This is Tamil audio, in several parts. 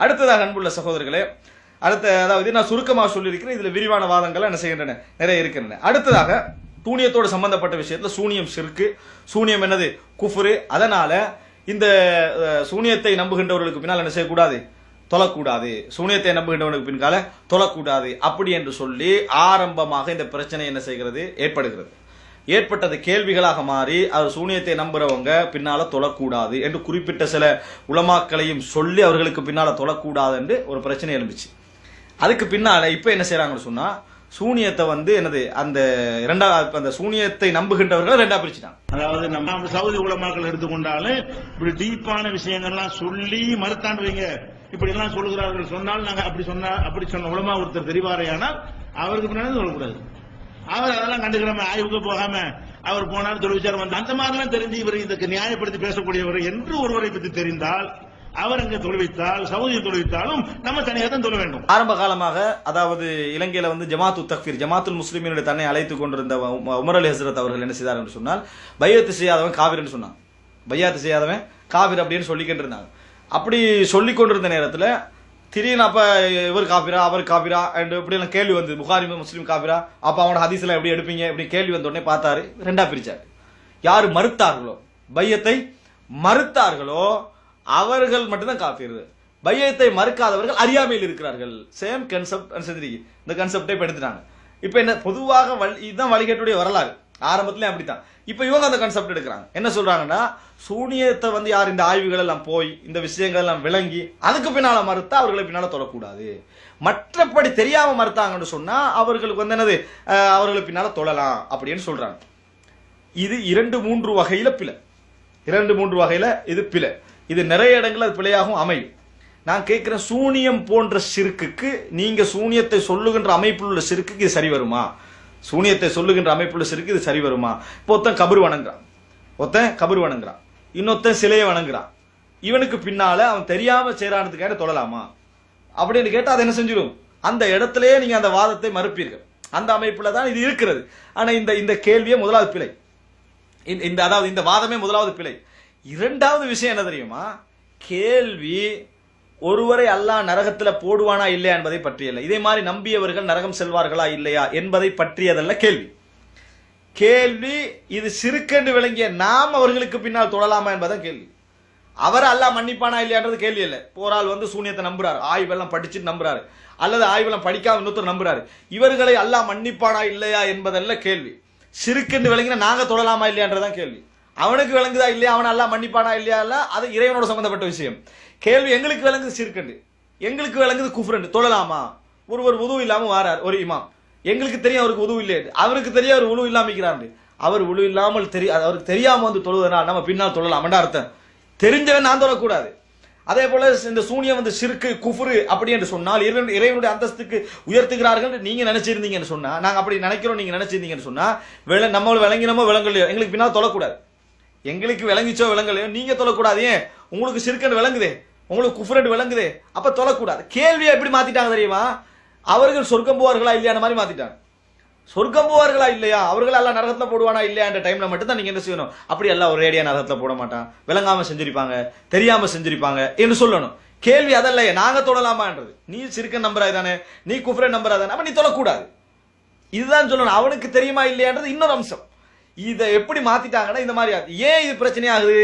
அடுத்ததாக அன்புள்ள சகோதரர்களே அடுத்த அதாவது நான் சுருக்கமாக சொல்லியிருக்கிறேன் இதில் விரிவான வாதங்கள் என்ன செய்கின்றன நிறைய இருக்கின்றன. அடுத்ததாக சூனியத்தோடு சம்பந்தப்பட்ட விஷயத்தில் சூனியம் சிறுக்கு சூனியம் என்னது? குஃபுரு. அதனால இந்த சூனியத்தை நம்புகின்றவர்களுக்கு பின்னால் என்ன செய்யக்கூடாது? தொழக்கூடாது சூனியத்தை நம்புகின்றவனுக்கு பின்கால தொழக்கூடாது அப்படி என்று சொல்லி ஆரம்பமாக இந்த பிரச்சனை என்ன செய்கிறது? ஏற்படுகிறது. ஏற்பட்டது கேள்விகளாக மாறி அது சூனியத்தை நம்புறவங்க பின்னால தொழக்கூடாது என்று குறிப்பிட்ட சில உலமாக்களையும் சொல்லி அவர்களுக்கு பின்னால தொழக்கூடாது என்று ஒரு பிரச்சனை எழுந்துச்சு அதுக்கு பின்னால இப்ப என்ன செய்யறாங்கன்னு சொன்னா சூனியத்தை வந்து என்னது அந்த இரண்டா அந்த சூனியத்தை நம்புகின்றவர்கள் ரெண்டா பிரிச்சுட்டாங்க. அதாவது நம்ம சவுதி உலமாக்கள் எடுத்துக்கொண்டாலும் இப்படி டீப்பான விஷயங்கள்லாம் சொல்லி மறுத்தாண்டு வைங்க இப்படி எல்லாம் சொல்லுகிறார்கள் சொன்னால் நாங்க அப்படி சொன்னா அப்படி சொன்ன உலமா ஒருத்தர் தெரிவாரையானால் அவருக்கு பின்னாடி சொல்லக்கூடாது. அவர் அதெல்லாம் கண்டுக்கிறாம ஆய்வுக்கு போகாம அவர் போனாலும் தொழிற்சாரம் வந்து அந்த மாதிரிலாம் தெரிஞ்சு இவர் இதுக்கு நியாயப்படுத்தி பேசக்கூடியவர் என்று ஒருவரை பற்றி தெரிந்தால் அவர் அங்கே தொழுவித்தால் சவுதியை தொழுவித்தாலும் நம்ம தனியாக தான் தொழ வேண்டும். ஆரம்ப காலமாக அதாவது இலங்கையில வந்து ஜமாத்து தக்ஃபீர் ஜமாத்துல் முஸ்லிமினுடைய தன்னை அழைத்துக் கொண்டிருந்த உமர் அலி ஹசரத் அவர்கள் என்ன செய்தார் என்று சொன்னால் பையத்து செய்யாதவன் காவிர்னு சொன்னான். பையாத்து செய்யாதவன் காவிர் அப்படின்னு சொல்லிக்கிட்டு இருந்தாங்க. அப்படி சொல்லிக் கொண்டிருந்த நேரத்தில் திடீர்னு அப்ப இவர் காப்பிரா அவர் காப்பிரா அண்ட் இப்படி எல்லாம் கேள்வி வந்து புகாரி முஸ்லீம் காப்பிரா. அப்ப அவனோட ஹதீஸ்ல எப்படி எடுப்பீங்க? இப்படி கேள்வி வந்த உடனே பார்த்தாரு. ரெண்டா பிரிச்சாரு. யாரு மறுத்தார்களோ? பையத்தை மறுத்தார்களோ அவர்கள் மட்டும்தான் காப்பீர். பையத்தை மறுக்காதவர்கள் அறியாமையில் இருக்கிறார்கள். சேம் கன்செப்ட் இந்த கன்செப்டே இப்ப எடுத்துட்டாங்க. இப்ப என்ன பொதுவாக வழி- இதுதான் வழிகேட்டுடைய வரலாறு. ஆரம்பத்திலே அப்படித்தான். இப்ப இவங்க அந்த கான்செப்ட் எடுக்கிறாங்க. என்ன சொல்றாங்கன்னா சூனியத்தை வந்து யார் இந்த ஆய்வுகள் எல்லாம் போய் இந்த விஷயங்கள் எல்லாம் விளங்கி அதுக்கு பின்னால மறுத்தா அவர்களை பின்னால தொடக்கூடாது. மற்றபடி தெரியாம மறுத்தாங்கன்னு சொன்னா அவர்களுக்கு வந்து என்னது? அவர்களை பின்னால தொழலாம் அப்படின்னு சொல்றாங்க. இது இரண்டு மூன்று வகையில பிழை. இரண்டு மூன்று வகையில இது பிழை. இது நிறைய இடங்கள் அது பிழையாகவும் அமையும். நான் கேட்கிறேன் சூனியம் போன்ற சிறுக்குக்கு நீங்க சூனியத்தை சொல்லுகின்ற அமைப்பில் உள்ள சிறுக்குக்கு இது சரி வருமா? சூனியத்தை சொல்லுகின்ற அமைப்புள்ள சிறுக்கு இது சரி வருமா? இப்போ ஒருத்தன் கபர் வணங்குறான். ஒருத்தன் கபர் வணங்குறான். இன்னொருத்தன் சிலையை வணங்குறான். இவனுக்கு பின்னால அவன் தெரியாம செய்யறானதுக்காக தொழலாமா அப்படின்னு கேட்டா அதை என்ன செஞ்சிடும் அந்த இடத்துலயே நீங்க அந்த வாதத்தை மறுப்பீர்கள். அந்த அமைப்புல தான் இது இருக்கிறது. ஆனா இந்த இந்த கேள்வியே முதலாவது பிழை. இந்த அதாவது இந்த வாதமே முதலாவது பிழை. இரண்டாவது விஷயம் என்ன தெரியுமா? கேள்வி ஒருவரை அல்லாஹ் நரகத்துல போடுவானா இல்லையா என்பதை பற்றியல்ல. இதே மாதிரி நம்பியவர்கள் நரகம் செல்வார்களா இல்லையா என்பதை பற்றியதல்ல கேள்வி. கேள்வி இது சிறுக்கென்று விளங்கிய நாம் அவர்களுக்கு பின்னால் தொடலாமா என்பதான் கேள்வி. அவர் அல்லாஹ் மன்னிப்பானா இல்லையான்றது கேள்வி இல்லை. போரால் வந்து சூனியத்தை நம்புறாரு ஆய்வெல்லாம் படிச்சுட்டு நம்புறாரு அல்லது ஆய்வெல்லாம் படிக்காம இன்னொருத்தர் நம்புறாரு. இவர்களை அல்லாஹ் மன்னிப்பானா இல்லையா என்பதல்ல கேள்வி. சிறுக்கென்று விளங்கினா நாங்க தொடலாமா இல்லையான்றதான் கேள்வி. அவனுக்கு விளங்குதா இல்லையா? அவன் எல்லாம் மன்னிப்பானா இல்லையா? அது இறைவனோட சம்பந்தப்பட்ட விஷயம். கேள்வி எங்களுக்கு விளங்குது சிறுக்கண்டு எங்களுக்கு விளங்குது குஃப்ரண்டு. தொழலாமா? ஒருவர் உதவு இல்லாமல் வாரார் ஒரு இமாம். எங்களுக்கு தெரியும் அவருக்கு உதவு இல்லை அவருக்கு தெரியும் அவர் உழுவு இல்லாமல் இருக்கிறாரு அவர் உழு இல்லாமல் தெரிய அவருக்கு தெரியாமல் வந்து தொழுவதனால் நம்ம பின்னால் தொழலாம்டா அர்த்தம். தெரிஞ்சவன் நான் தொழக்கூடாது. அதே போல இந்த சூனியம் வந்து சிறுக்கு குஃபுரு அப்படி என்று சொன்னால் இறைவன் இறைவனுடைய அந்தஸ்துக்கு உயர்த்துகிறார்கள் நீங்க நினைச்சிருந்தீங்கன்னு சொன்னா நாங்க அப்படி நினைக்கிறோம் நீங்க நினைச்சிருந்தீங்கன்னு சொன்னா விள நம்ம விளங்கினமோ விளங்கலையோ எங்களுக்கு பின்னால் தொழக்கூடாது. எங்களுக்கு விளங்கிச்சோ விளங்கலையோ நீங்க தொழக்கூடாது. ஏன்? உங்களுக்கு சிறுக்கன் விளங்குதே. உங்களுக்கு குஃபரண்டு விளங்குதே. அப்ப தொழக்கூடாது கேள்வியை எப்படி மாத்திட்டாங்க தெரியுமா? அவர்கள் சொர்க்கம் போவார்களா இல்லையான மாதிரி மாத்திட்டாங்க. சொர்க்கம் போவார்களா இல்லையா? அவர்கள் எல்லாம் நரகத்துல போடுவானா இல்லையா டைமில் டைம்ல மட்டும் தான் நீங்க என்ன செய்யணும்? அப்படி எல்லாம் ஒரு ரேடியா நரகத்துல போட மாட்டான். விளங்காம செஞ்சிருப்பாங்க தெரியாம செஞ்சிருப்பாங்க என்று சொல்லணும். கேள்வி அதல்ல நாங்க தொடலாமான்றது. நீ சிறுக்கன் நம்புறாய் தானே நீ குஃப்ரன் நம்புறா தானே அப்ப நீ தொழக்கூடாது இதுதான் சொல்லணும். அவனுக்கு தெரியுமா இல்லையான்றது இன்னொரு அம்சம். இதை எப்படி மாத்திட்டாங்கன்னா இந்த மாதிரி ஏன் இது பிரச்சனையாகுது?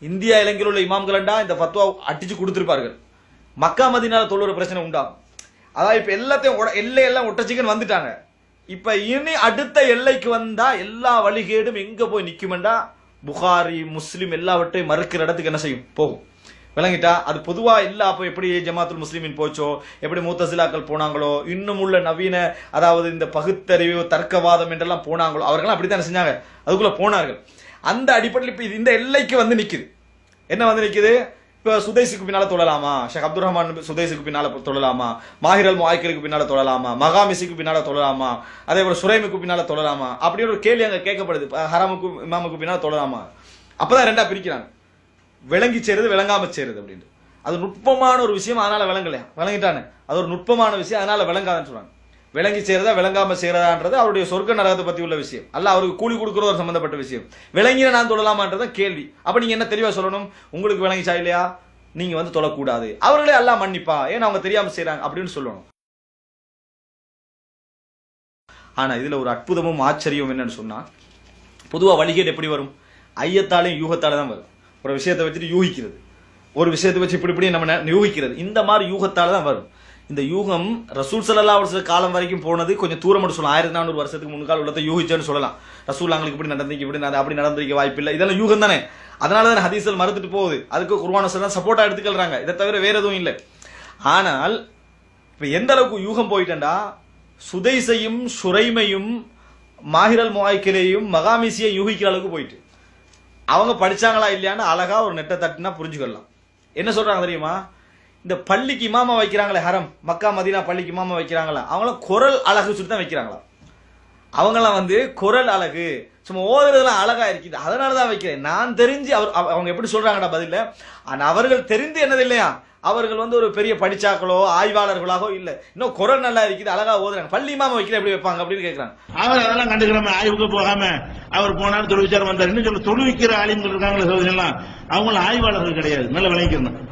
இந்தியா இலங்கையில் உள்ள இமாம்களண்டா இந்த ஃபத்வா அடிச்சு கொடுத்துருப்பார்கள். மக்கா மதினால தொழுற பிரச்சனை உண்டாகும் அதாவது இப்போ எல்லாத்தையும் உட- எல்லையெல்லாம் ஒட்டச்சிக்கன் வந்துட்டாங்க. இப்போ இனி அடுத்த எல்லைக்கு வந்தால் எல்லா வழிகேடும் எங்கே போய் நிற்குமெண்டா புகாரி முஸ்லீம் எல்லாவற்றையும் மறுக்கிற இடத்துக்கு என்ன செய்யும்? போகும். விளங்கிட்டா அது பொதுவாக இல்லை அப்போ எப்படி ஜமாத்துல் முஸ்லீமின் போச்சோ? எப்படி மூத்தசிலாக்கள் போனாங்களோ? இன்னும் உள்ள நவீன அதாவது இந்த பகுத்தறிவு தர்க்கவாதம் என்றெல்லாம் போனாங்களோ? அவர்கள்லாம் அப்படித்தான் செஞ்சாங்க. அதுக்குள்ளே போனார்கள். அந்த அடிப்படையில் இப்போ இது இந்த எல்லைக்கு வந்து நிற்குது என்ன வந்து நிற்குது இப்போ சுதைசுக்கு பின்னால தொழலாமா? ஷேக் அப்துல் ரஹ்மான் சுதேசுக்கு பின்னால தொழலாமா? மாஹிரல் முவாய்க்கலுக்கு பின்னால தொழலாமா? மகாமிசிக்கு பின்னால தொழலாமா? அதே போல சுரைமுக்கு பின்னால தொழலாமா? அப்படின்னு ஒரு கேள்வி அங்கே கேட்கப்படுது. ஹராமுக்கு இமாமுக்கு பின்னால தொழலாமா? அப்பதான் ரெண்டா பிரிக்கிறாங்க. விளங்கி சேருது விளங்காம சேருது அப்படின்ட்டு. அது நுட்பமான ஒரு விஷயம் அதனால விளங்கலையா? விளங்கிட்டானே. அது ஒரு நுட்பமான விஷயம் அதனால விளங்காதுன்னு சொல்றாங்க. விளங்கி செய்யறதா விளங்காம செய்யறதான்றது அவருடைய சொர்க்க நரகத்தை பத்தி உள்ள விஷயம். அல்ல அவருக்கு கூலி கொடுக்கறது சம்பந்தப்பட்ட விஷயம். விளங்கின நான் தொழலாமான்றத கேள்வி. அப்ப நீங்க என்ன தெளிவா சொல்லணும்? உங்களுக்கு விளங்கிச்சா இல்லையா? நீங்க வந்து தொழக்கூடாது. அவர்களே எல்லாம் மன்னிப்பா. ஏன்னா அவங்க தெரியாம செய்யறாங்க அப்படின்னு சொல்லணும். ஆனா இதுல ஒரு அற்புதமும் ஆச்சரியம் என்னன்னு சொன்னா பொதுவா வழிகேடு எப்படி வரும்? ஐயத்தாலையும் யூகத்தால தான் வரும். ஒரு விஷயத்தை வச்சுட்டு யூகிக்கிறது. ஒரு விஷயத்தை வச்சு இப்படி இப்படி நம்ம யூகிக்கிறது. இந்த மாதிரி யூகத்தால தான் வரும். இந்த யூகம் ரசூல் சல்லா வருஷ காலம் வரைக்கும் போனது கொஞ்சம் தூரம் மட்டும் சொல்லலாம். ஆயிரத்தி நானூறு வருஷத்துக்கு முன்னால் உள்ளதை யூகிச்சேன்னு சொல்லலாம். ரசூல் அவங்களுக்கு இப்படி நடந்திருக்கு இப்படி நட- அப்படி நடந்திருக்க வாய்ப்பு இல்லை. இதெல்லாம் யூகம் தானே? அதனால தான் ஹதீசல் மறுத்துட்டு போகுது. அதுக்கு குர்வான சொல்லலாம் சப்போர்ட்டாக எடுத்துக்கிறாங்க இதை தவிர வேற எதுவும் இல்லை. ஆனால் இப்போ எந்த அளவுக்கு யூகம் போயிட்டேன்டா சுதைசையும் சுரைமையும் மாஹிரல் முவாய்க்கிலேயும் மகாமிசியை யூகிக்கிற அளவுக்கு போயிட்டு. அவங்க படிச்சாங்களா இல்லையான்னு அழகா ஒரு நெட்டை தட்டுனா புரிஞ்சுக்கலாம் என்ன சொல்றாங்க தெரியுமா? இந்த பள்ளிக்கு இமாமா வைக்கிறாங்களே ஹரம் மக்கா மதீனா பள்ளிக்கு இமாமா வைக்கிறாங்களா? அவங்களாம் குரல் அழகு சொல்லி தான் வைக்கிறாங்களா அவங்கெல்லாம் வந்து குரல் அழகு சும்மா ஓதுறதுலாம் அழகா இருக்குது. அதனால தான் வைக்கிறேன். நான் தெரிஞ்சு அவர் அவ- அவங்க எப்படி சொல்றாங்கடா பதில? ஆனால் அவர்கள் தெரிந்து என்னது இல்லையா? அவர்கள் வந்து ஒரு பெரிய படிச்சாக்களோ ஆய்வாளர்களாகோ இல்லை. இன்னும் குரல் நல்லா இருக்குது அழகா ஓதுறாங்க. பள்ளி மாமா வைக்கிற எப்படி வைப்பாங்க அப்படின்னு கேக்குறாங்க. அவர் அதெல்லாம் கண்டுக்கிறாம ஆய்வுக்கு போகாம அவர் போனாலும் தொழு விசாரம் வந்தார். இன்னும் சொல்ல தொழுவிக்கிற ஆலிம்கள் இருக்காங்களே சோதனைலாம் அவங்களும் ஆய்வாளர்கள் கிடையாது. நல்ல விளைக்கிறேன்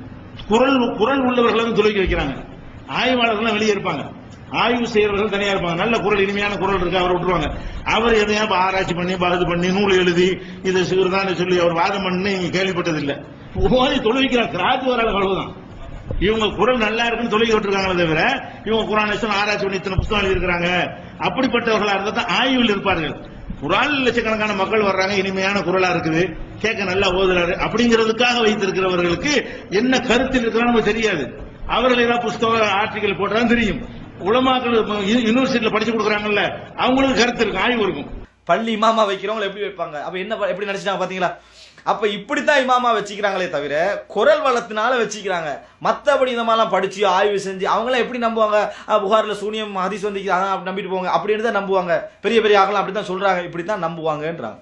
குரல் குரல் உள்ளவர்களும் வந்து வைக்கிறாங்க. ஆய்வாளர்கள் வெளியே இருப்பாங்க. ஆய்வு செய்யறவர்கள் தனியா இருப்பாங்க. நல்ல குரல் இனிமையான குரல் இருக்கு அவரை விட்டுருவாங்க. அவர் எதையா ஆராய்ச்சி பண்ணி பகுது பண்ணி நூல் எழுதி இது சிவர்தான் சொல்லி அவர் வாதம் பண்ணி நீங்க கேள்விப்பட்டது இல்ல ஓதி தொழுவிக்கிறார் கிராத்து வர அவ்வளவுதான் இவங்க குரல் நல்லா இருக்குன்னு சொல்லி விட்டுருக்காங்களே தவிர இவங்க குரான் ஆராய்ச்சி பண்ணி இத்தனை புத்தகம் எழுதியிருக்கிறாங்க. அப்படிப்பட்டவர்களா இருந்தா தான் ஆய்வில் இருப்பார்கள். குரான் லட்சக்கணக்கான மக்கள் வர்றாங்க இனிமையான குரலா இருக்குது கேட்க நல்லா ஓதுறாரு. அப்படிங்கிறதுக்காக வைத்திருக்கிறவர்களுக்கு என்ன கருத்தில் இருக்கிறான்னு நமக்கு தெரியாது. அவர்கள் ஏதாவது புஸ்தக ஆர்டிகல் போட்டாலும் தெரியும். உலமாக்கள் யூனிவர்சிட்டியில படிச்சு கொடுக்குறாங்கல்ல அவங்களுக்கு கருத்து இருக்கும் ஆய்வு இருக்கும். பள்ளி இமாமா வைக்கிறவங்களை எப்படி வைப்பாங்க? அப்ப என்ன எப்படி நினைச்சிட்டாங்க பாத்தீங்களா? அப்ப இப்படித்தான் இமாமா வச்சுக்கிறாங்களே தவிர குரல் வளத்தினால வச்சுக்கிறாங்க. மத்தபடி இந்த மாதிரிலாம் படிச்சு ஆய்வு செஞ்சு அவங்களாம் எப்படி நம்புவாங்க? புகாரில் சூனியம் ஹதீஸ் வந்து நம்பிட்டு போவாங்க அப்படின்னு தான் நம்புவாங்க. பெரிய பெரிய ஆகலாம் அப்படித்தான் சொல்றாங்க இப்படித்தான் நம்புவாங்கன்றாங்க.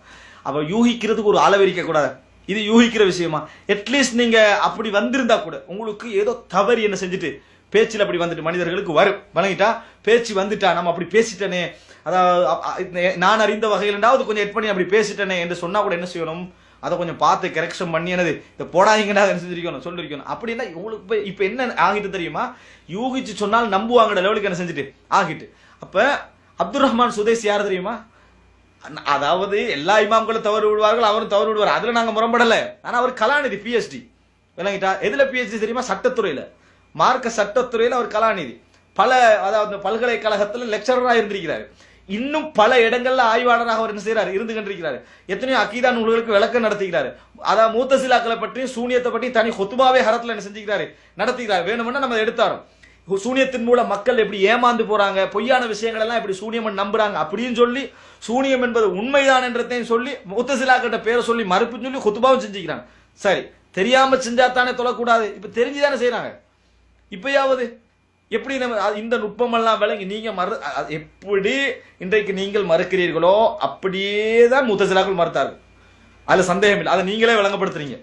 அப்ப யூகிக்கிறதுக்கு ஒரு அளவு கூடாது இது யூகிக்கிற விஷயமா? அட்லீஸ்ட் நீங்க அப்படி வந்திருந்தா கூட உங்களுக்கு ஏதோ தவறு என்ன செஞ்சுட்டு பேச்சில் அப்படி வந்துட்டு மனிதர்களுக்கு வரும். வணங்கிட்டா பேச்சு வந்துட்டா? நம்ம அப்படி பேசிட்டனே அதாவது நான் அறிந்த வகையிலாவது கொஞ்சம் எட் பண்ணி அப்படி பேசிட்டனே என்று சொன்னா கூட என்ன செய்யணும்? அதை கொஞ்சம் பார்த்து கரெக்ஷன் பண்ணி என்னது இதை போடாதீங்கடா என்ன செஞ்சிருக்கணும் சொல்லிருக்கணும். அப்படின்னா உங்களுக்கு இப்போ இப்போ என்ன ஆகிட்டு தெரியுமா? யூகிச்சு சொன்னால் நம்புவாங்கட லெவலுக்கு என்ன செஞ்சுட்டு? ஆகிட்டு. அப்போ அப்துல் ரஹ்மான் சுதேஷ் யார் தெரியுமா? அதாவது எல்லா இமாம்களும் தவறு விடுவார்கள் அவரும் தவறு விடுவார். அதில் நாங்கள் முரம்படலை ஆனால் அவர் கலாநிதி பிஎச்டி விளங்கிட்டா? எதில் பிஹெச்டி தெரியுமா? சட்டத்துறையில். மார்க்க சட்டத்துறையில் அவர் கலாநிதி. பல அதாவது பல்கலைக்கழகத்தில் லெக்சரராக இருந்திருக்கிறார். இன்னும் பல இடங்கள்ல ஆய்வாளராக அவர் என்ன செய்யறாரு இருந்து கண்டிருக்கிறாரு. எத்தனையோ அக்கீதா நூல்களுக்கு விளக்கம் நடத்துகிறாரு. அதாவது மூத்த சிலாக்களை பற்றியும் சூனியத்தை பற்றி தனி ஹொத்துமாவே ஹரத்துல என்ன செஞ்சுக்கிறாரு? நடத்துகிறார். வேணும்னா நம்ம அதை எடுத்தாரோம் சூனியத்தின் மூலம் மக்கள் எப்படி ஏமாந்து போறாங்க? பொய்யான விஷயங்கள் எல்லாம் எப்படி சூனியம் நம்புறாங்க? அப்படின்னு சொல்லி சூனியம் என்பது உண்மைதான் என்றதையும் சொல்லி முத்தசிலாக்கிட்ட பேரை சொல்லி மறுப்புன்னு சொல்லி ஹொத்துபாவும் செஞ்சுக்கிறாங்க. சரி தெரியாம செஞ்சா தானே தொழக்கூடாது. இப்ப தெரிஞ்சுதானே செய்யறாங்க இப்பயாவது எப்படி நம்ம அ- இந்த நுட்பமெல்லாம் விளங்கி நீங்க மறு எப்படி இன்றைக்கு நீங்கள் மறுக்கிறீர்களோ அப்படியே தான் முத்தசிலாக்கள் மறுத்தார்கள். அதுல சந்தேகம் இல்லை அதை நீங்களே விளங்கப்படுத்துறீங்க.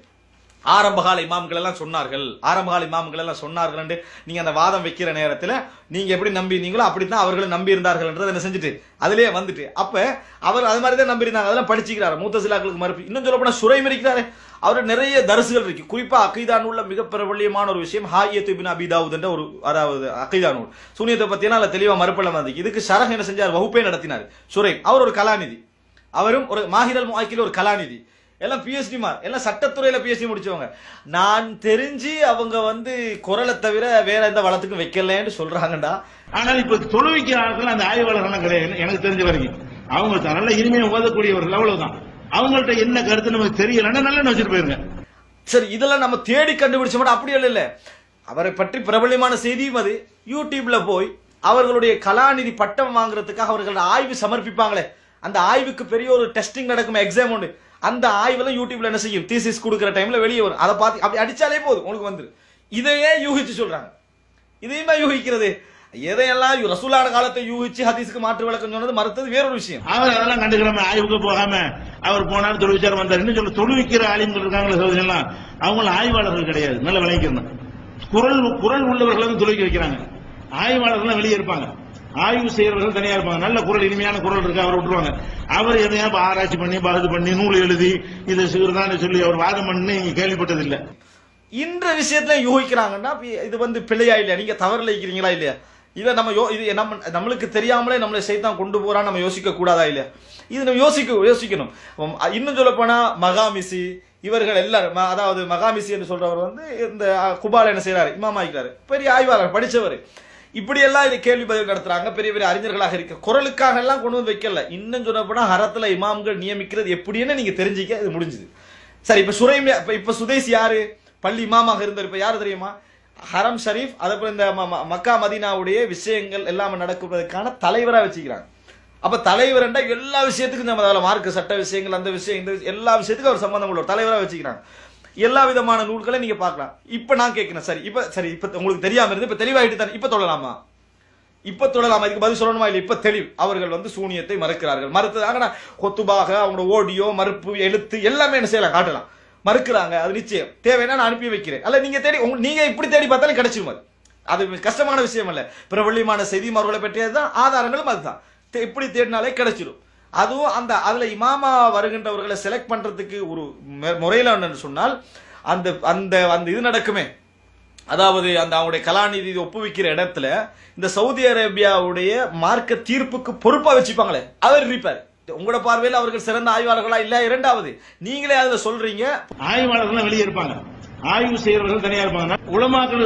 ஆரம்பகால இமாம்கள் எல்லாம் சொன்னார்கள். ஆரம்பகால இமாம்கள் எல்லாம் சொன்னார்கள் என்று நீங்க அந்த வாதம் வைக்கிற நேரத்தில் நீங்க எப்படி நம்பினீங்களோ அப்படித்தான் அவர்களும் நம்பி இருந்தார்கள் என்ன செஞ்சுட்டு அதுலயே வந்துட்டு. அப்ப அவர் அது மாதிரி தான் நம்பி இருந்தாங்க அதெல்லாம் படிச்சுக்கிறாரு. மூத்த சிலாக்களுக்கு மறுப்பு. இன்னும் சொல்ல போனா சுரை இருக்கிறாரு அவர் நிறைய தரிசுகள் இருக்கு. குறிப்பா அகைதான் உள்ள மிக பிரபல்யமான ஒரு விஷயம் ஹாயத்து பின் அபிதாவுத் என்ற ஒரு அதாவது அகைதான் நூல் சூனியத்தை பத்தினா அதுல தெளிவா மறுப்பெல்லாம் வந்து இதுக்கு ஷரஹ் என்ன செஞ்சார்? வகுப்பே நடத்தினார். சுரை. அவர் ஒரு கலாநிதி. அவரும் ஒரு மாஹிரல் முஆக்கில் ஒரு கலாநிதி. எல்லாம் பிஎஸ்டி மார். எல்லாம் சட்டத்துறையில பிஎஸ்டி முடிச்சவங்க. நான் தெரிஞ்சு அவங்க வந்து குரலை தவிர வேற எந்த வளத்துக்கும் வைக்கலன்னு சொல்றாங்கடா. ஆனால் இப்ப தொழுவிக்கிற ஆட்கள் அந்த ஆய்வாளர்கள் கிடையாது. எனக்கு தெரிஞ்ச வரைக்கும். அவங்க நல்ல இனிமையை ஓதக்கூடியவர்கள் அவ்வளவுதான். அவங்கள்ட்ட என்ன கருத்து நமக்கு தெரியலன்னா நல்ல வச்சுட்டு போயிருங்க. சரி இதெல்லாம் நம்ம தேடி கண்டுபிடிச்ச மட்டும். அப்படி இல்ல இல்ல. அவரை பற்றி பிரபலமான செய்தியும் அது. யூடியூப்ல போய் அவர்களுடைய கலாநிதி பட்டம் வாங்குறதுக்காக அவர்களோட ஆய்வு சமர்ப்பிப்பாங்களே. அந்த ஆய்வுக்கு பெரிய ஒரு டெஸ்டிங் நடக்கும் எக்ஸாம் உண்டு. அந்த ஆய்வெல்லாம் யூடியூப்ல என்ன செய்யும்? தீசிஸ் கொடுக்குற டைம்ல வெளியே வரும். அதை பார்த்து அப்படி அடிச்சாலே போதும். உங்களுக்கு வந்து இதையே யூகிச்சு சொல்றாங்க. இதையுமே யூகிக்கிறது? எதையெல்லாம் ரசூலான காலத்தை யூகிச்சு ஹதீஸுக்கு மாற்று விளக்கம் சொன்னது மறுத்தது வேறொரு விஷயம். அவர் அதெல்லாம் கண்டுக்கிறாம ஆய்வுக்கு போகாம அவர் போனார் தொழு விசாரம் வந்தார் இன்னும் சொல்ல தொழுவிக்கிற ஆலிம்கள் இருக்காங்களே சோதனைலாம் அவங்களும் ஆய்வாளர்கள் கிடையாது. நல்ல விளைவிக்கணும் குரல் குரல் உள்ளவர்களை வந்து தொழுவிக்க வைக்கிறாங்க. ஆய்வாளர்கள் வெளியே இருப்பாங்க. ஆய்வு செய்யறவர்கள் தனியா இருப்பாங்க. நல்ல குரல் இனிமையான குரல் இருக்கு அவரை விட்டுருவாங்க. அவர் எதையா ஆராய்ச்சி பண்ணி பகுது பண்ணி நூல் எழுதி இது சிறுதான் சொல்லி அவர் வாதம் பண்ணி நீங்க கேள்விப்பட்டதில்லை. இந்த இன்ற விஷயத்துல யோகிக்கிறாங்கன்னா இது வந்து பிள்ளையா இல்லையா? நீங்க தவறுல இருக்கிறீங்களா இல்லையா? இதை நம்ம யோ இது நம்ம நம்மளுக்கு தெரியாமலே நம்மளை சைத்தான் கொண்டு போறான்னு நம்ம யோசிக்க கூடாதா இல்லையா? இது நம்ம யோசிக்க யோசிக்கணும். இன்னும் சொல்ல போனா மகாமிசி இவர்கள் எல்லாரும் ம- அதாவது மகாமிசி என்று சொல்றவர் வந்து இந்த குபால் குபால என்ன செய்யறாரு இமாமாய்க்கிறாரு பெரிய ஆய்வாளர் படித்தவர் இப்படி எல்லாம் இது கேள்வி பதில் நடத்துறாங்க. பெரிய பெரிய அறிஞர்களாக இருக்க குரலுக்காக எல்லாம் கொண்டு வந்து வைக்கல. இன்னும் சொன்ன போனா ஹரத்துல இமாம்கள் நியமிக்கிறது எப்படின்னு நீங்க தெரிஞ்சிக்க இது முடிஞ்சுது. சரி இப்ப சுரைம் இப்ப இப்ப சுதேசி யாரு? பள்ளி இமாமாக இருந்தார். இப்ப யாரு தெரியுமா? ஹரம் ஷரீஃப் அதேபோல இந்த மக்கா மதீனாவுடைய விஷயங்கள் எல்லாம் நடக்குவதற்கான தலைவரா வச்சுக்கிறாங்க. அப்ப தலைவர்ண்டா எல்லா விஷயத்துக்கும் நம்ம அதில் மார்க்க சட்ட விஷயங்கள் அந்த விஷயம் இந்த எல்லா விஷயத்துக்கும் அவர் சம்பந்தம் உள்ள தலைவரா வச்சுக்கிறாங்க. எல்லா விதமான நூல்களை நீங்க பார்க்கலாம். இப்ப நான் கேட்கிறேன் சரி இப்ப சரி இப்ப உங்களுக்கு தெரியாம இருந்து இப்ப தெளிவாயிட்டு தானே இப்ப தொடலாமா இப்ப தொடலாமா இதுக்கு பதில் சொல்லணுமா இல்லை இப்ப தெளிவு? அவர்கள் வந்து சூனியத்தை மறுக்கிறார்கள். மறுத்ததாக நான் கொத்துபாக அவங்களோட ஓடியோ மறுப்பு எழுத்து எல்லாமே என்ன செய்யலாம்? காட்டலாம். மறுக்கிறாங்க அது நிச்சயம். தேவைன்னா நான் அனுப்பி வைக்கிறேன். அல்ல நீங்க தேடி நீங்க இப்படி தேடி பார்த்தாலும் கிடைச்சிரும் அது. அது கஷ்டமான விஷயம் அல்ல. பிரபல்யமான செய்தி மறுகளை பற்றியது தான் ஆதாரங்களும் அதுதான். தே- இப்படி தேடினாலே கிடைச்சிரும். அதுவும் அந்த அதில் இமாமா வருகின்றவர்களை செலக்ட் பண்ணுறதுக்கு ஒரு முறையில் ஒன்று சொன்னால் அந்த அந்த அந்த இது நடக்குமே. அதாவது அந்த அவங்களுடைய கலாநிதி ஒப்புவிக்கிற இடத்துல இந்த சவுதி அரேபியாவுடைய மார்க்க தீர்ப்புக்கு பொறுப்பாக வச்சுப்பாங்களே அவர் இருப்பார். உங்களோட பார்வையில் அவர்கள் சிறந்த ஆய்வாளர்களா இல்ல இரண்டாவது நீங்களே அதுல சொல்றீங்க. ஆய்வாளர்கள் வெளியே இருப்பாங்க. ஆய்வு செய்யறவர்கள் தனியா இருப்பாங்க. உலமாக்கள்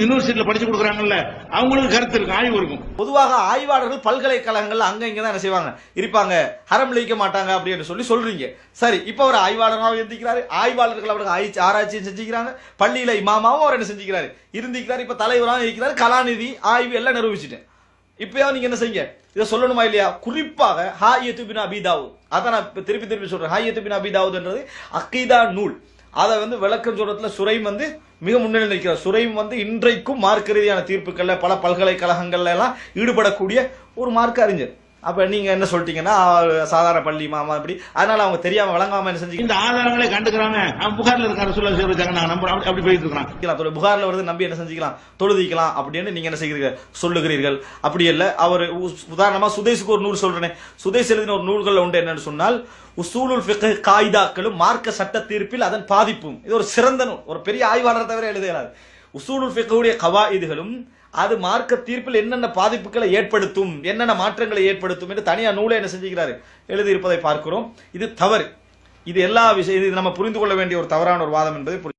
யூனிவர்சிட்டியில படிச்சு கொடுக்குறாங்கல்ல அவங்களுக்கு கருத்து இருக்கும் ஆய்வு இருக்கும். பொதுவாக ஆய்வாளர்கள் பல்கலைக்கழகங்கள் அங்க இங்க தான் என்ன செய்வாங்க? இருப்பாங்க. ஹரம் லயிக்க மாட்டாங்க அப்படின்னு சொல்லி சொல்றீங்க. சரி இப்ப அவர் ஆய்வாளராக இருந்திக்கிறாரு ஆய்வாளர்கள் அவருக்கு ஆய்ச்சி ஆராய்ச்சியும் செஞ்சுக்கிறாங்க. பள்ளியில இமாமாவும் அவர் என்ன செஞ்சுக்கிறாரு? இருந்திக்கிறார் இப்ப தலைவராக இருக்கிறார். கலாநிதி ஆய்வு எல்லாம் நிரூபிச்சிட்டேன். இப்பயாவது நீங்க என்ன செய்யுங்க? இதை சொல்லணுமா இல்லையா? குறிப்பாக ஹாயத்து பின் அபிதாவு அதான் நான் திருப்பி திருப்பி சொல்றேன். ஹாயத்து பின் அபிதாவுத்ன்றது அக்கீதா நூல். அதை வந்து விளக்கம் சொல்றதுல சுரைம் வந்து மிக முன்னணி நிற்கிறார். சுரைம் வந்து இன்றைக்கும் மார்க்க ரீதியான தீர்ப்புகள்ல பல பல்கலைக்கழகங்கள்ல எல்லாம் ஈடுபடக்கூடிய ஒரு மார்க்க அறிஞர். அப்ப நீங்க என்ன சொல்லிட்டீங்கன்னா சாதாரண பள்ளி மாமா இப்படி. அதனால அவங்க தெரியாம விளங்காம என்ன செஞ்சீங்க இந்த ஆதாரங்களை கண்டுக்கிறாங்க. அவன் புகார்ல இருக்காரு சொல்ல வச்சாங்க நான் நம்புறேன். அப்படி- போயிட்டு செஞ்சுக்கலாம் தொழு- புகார்ல வருது நம்பி என்ன செஞ்சுக்கலாம் தொழுதிக்கலாம் அப்படின்னு நீங்க என்ன செய்கிறீர்கள்? சொல்லுகிறீர்கள். அப்படி இல்ல அவர் உ- உதாரணமா சுதேசுக்கு ஒரு நூல் சொல்றேனே. சுதேஷ் எழுதின ஒரு நூல்கள் உண்டு என்னன்னு சொன்னால் உசூலுல் ஃபிக்ஹ் காயிதாக்களும் மார்க்க சட்ட தீர்ப்பில் அதன் பாதிப்பும். இது ஒரு சிறந்த நூல் ஒரு பெரிய ஆய்வாளர் தவிர எழுதுகிறார் உசூலுல் ஃபிக்ஹுடைய கவாயிதுகளும் அது மார்க்க தீர்ப்பில் என்னென்ன பாதிப்புகளை ஏற்படுத்தும் என்னென்ன மாற்றங்களை ஏற்படுத்தும் என்று தனியாக நூலை என்ன செஞ்சுக்கிறாரு? எழுதியிருப்பதை பார்க்கிறோம். இது தவறு. இது எல்லா விஷயம் இது நம்ம புரிந்து கொள்ள வேண்டிய ஒரு தவறான ஒரு வாதம் என்பதை